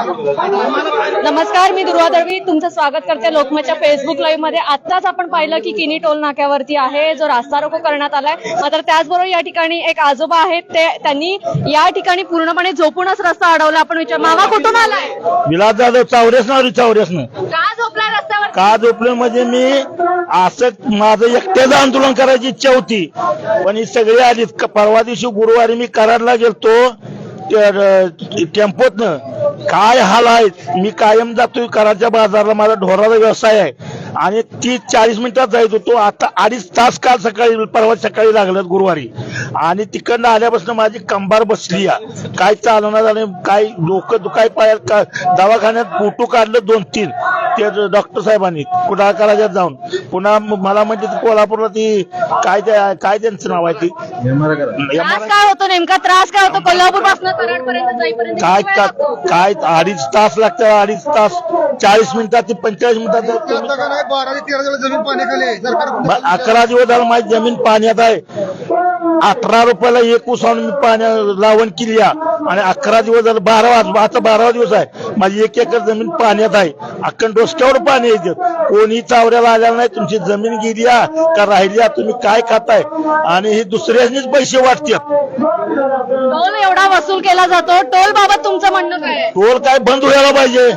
नमस्कार मी दुर्वा दळवी. तुमचं स्वागत करते लोकमतच्या फेसबुक लाईव्हमध्ये. आत्ताच आपण पाहिलं की किनी टोल नाक्यावरती आहे जो रास्ता रोको करण्यात आलाय. मात्र त्याचबरोबर या ठिकाणी एक आजोबा आहेत. ते त्यांनी या ठिकाणी पूर्णपणे झोपूनच रस्ता अडवला. आपण विचार मामा कुठून आलाय? विलास जाधव चावरेस ना चावरेसनं का झोपलाय रस्त्यावर का झोपलं म्हणजे मी असं माझं एकट्याचं आंदोलन करायची इच्छा होती. पण ही सगळी आली परवा दिवशी गुरुवारी मी कराडला गेलतो. टेम्पोतनं काय हाल आहेत मी कायम जातोय कराच्या बाजारला माझा ढोराचा व्यवसाय आहे. आणि तीस चाळीस मिनिटात जायत होतो. आता अडीच तास काल सकाळी परवा सकाळी लागलं गुरुवारी. आणि तिकडनं आल्यापासून माझी कंबार बसली या. काय चालवणार झालं काय डोकं दुखाय पायात दवाखान्यात फोटो काढलं दोन तीन ते डॉक्टर साहेबांनी कुठं करायच्यात जाऊन. पुन्हा मला म्हणजे कोल्हापूरला ती काय त्या काय त्यांचं नाव आहे ती? त्रास काय होतो नेमका? त्रास काय होतो? कोल्हापूरपासून काय लागतो? काय अडीच तास लागतात अडीच तास. चाळीस मिनिटात ते पंचेचाळीस मिनिटात अकरा दिवस झालं माझी जमीन पाण्यात आहे. अठरा रुपयाला एक ऊस आणून मी पाण्या लावण केली आहे. आणि अकरा दिवस झालं बारा वाज आता बारावा दिवस आहे. माझी एक एकर जमीन पाण्यात आहे. अख्खन डोसक्यावर पाणी येते कोणी चावऱ्याला आलेला नाही. तुमची जमीन गेली आहे का राहिली? तुम्ही काय खाताय? आणि हे दुसऱ्यांनीच पैसे वाटतात. टोल एवढा वसूल केला जातो? टोल बाबत तुमचं म्हणणं काय? आहे? टोल काय बंद व्हायला पाहिजे.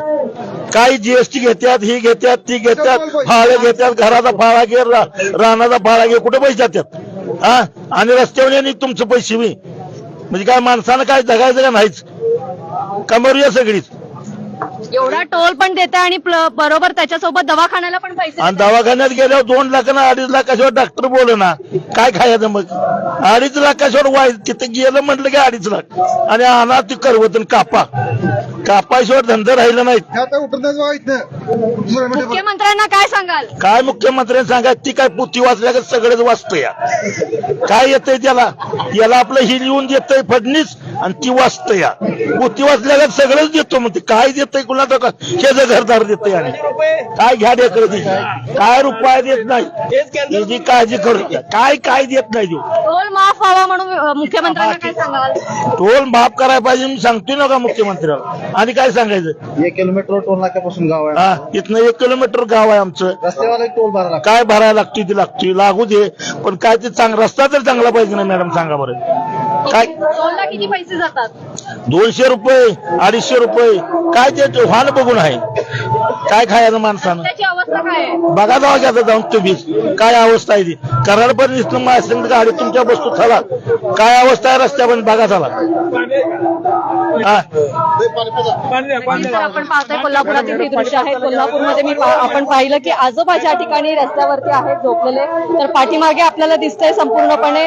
काही जीएसटी घेतात ही घेतात ती घेतात फाळे घेतात घराचा फाळा घे रा- रानाचा फाळा घे कुठे पैसे जातात? हा? आणि रस्त्यावर तुमचं पैसे मी. म्हणजे काय माणसानं काय जगायचं का नाहीच? कमरूया सगळीच. एवढा टोल पण देते आणि प्ल- बरोबर त्याच्यासोबत दवाखान्याला पण पैसे आणि. दवाखान्यात गेल्यावर दोन लाखानं अडीच लाखाशिवाय डॉक्टर बोल ना. काय खायचं मग? अडीच लाखाशिवाय वाय तिथे गेलं म्हटलं की अडीच लाख. आणि आणा ती करवतन कापा. कापाशिवाय धंदा राहिला नाही हे आता व्हायचं मुख्यमंत्र्यांना काय सांगाल? काय मुख्यमंत्र्यांनी सांगा ती काय पुती वाचल्या का सगळंच वाचतं या काय येतंय त्याला? याला आपलं ही लिहून देतंय फडणीस. आणि ती वाचतं या. पुती वाचल्या का सगळंच देतो म्हणते. काय देतंय कुणाला का शेज घरदार देतंय आणि. काय घ्या ढेकळ तिची काय रुपया देत नाही? याची काळजी करू. काय काय देत नाही देऊ? टोल माफ व्हावा म्हणून अ, मुख्यमंत्र्यांना काय सांगाल? टोल माफ करायला पाहिजे मी सांगतोय ना का मुख्यमंत्र्याला? आणि काय सांगायचं? एक किलोमीटर टोल नाक्यापासून गाव आहे. हा इथनं एक किलोमीटर गाव आहे आमचं. रस्त्यावाला टोल भरा लागतो. काय भरायला लागतोय ती लागतोय. लागू दे. पण काय ते चांग रस्ता तर चांगला पाहिजे ना मॅडम सांगा बरं. काय? किती पैसे जातात? दोनशे रुपये अडीचशे रुपये. काय ते वाहन बघून आहे. काय खायचं माणसानं? त्याची अवस्था काय आहे? बघा जावा घ्या जाऊन तुम्हीच काय अवस्था आहे ती? कराडपर्यंत माझ्या गाडी तुमच्या बसतो चला. काय अवस्था आहे रस्त्यापर्यंत बघा चला. हा तर आपण पाहतोय कोल्हापुरातील हे दृश्य आहे. कोल्हापूरमध्ये मी आपण पाहिलं की आजोबा ज्या ठिकाणी रस्त्यावरती आहेत झोपलेले. तर पाठीमागे आपल्याला दिसतंय संपूर्णपणे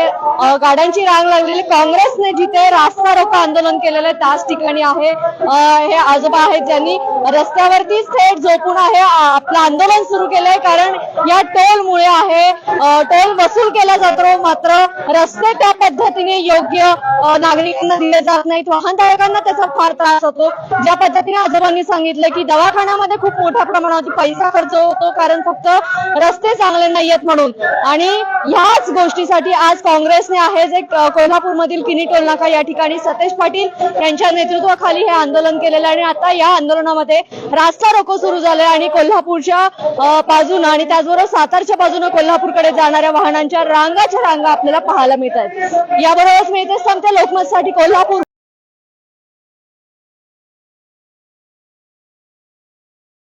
गाड्यांची रांग लागलेली. काँग्रेसने जिथे रास्ता रोको आंदोलन केलेलं आहे त्याच ठिकाणी आहे. हे आजोबा आहेत ज्यांनी रस्त्यावरतीच थेट झोपून आहे. आपलं आंदोलन सुरू केलंय कारण या टोलमुळे आहे. टोल वसूल केला जातो. मात्र रस्ते त्या पद्धतीने योग्य नागरिकांना दिले जात नाहीत. वाहनधारकांना त्याचा फार त्रास होतो. ज्या पद्धतीने आजोबांनी सांगितलं की दवाखान्यामध्ये खूप मोठ्या प्रमाणावर पैसा खर्च होतो कारण फक्त रस्ते चांगले नाहीयेत म्हणून. आणि ह्याच गोष्टीसाठी आज काँग्रेसने आहे जे कोल्हापूरमधील किनी टोलनाका या ठिकाणी सतेज पाटील यांच्या नेतृत्वाखाली हे आंदोलन केलेलं आहे. आणि आता या आंदोलनामध्ये रास्ता रोको सुरू झालाय आणि कोल्हापूरच्या बाजूनं आणि त्याचबरोबर सातारच्या बाजूनं कोल्हापूरकडे जाणाऱ्या वाहनांच्या रांगाच्या रांगा आपल्याला पाहायला मिळत आहेत याबरोबरच मी इथेच सांगते लोकमतसाठी कोल्हापूर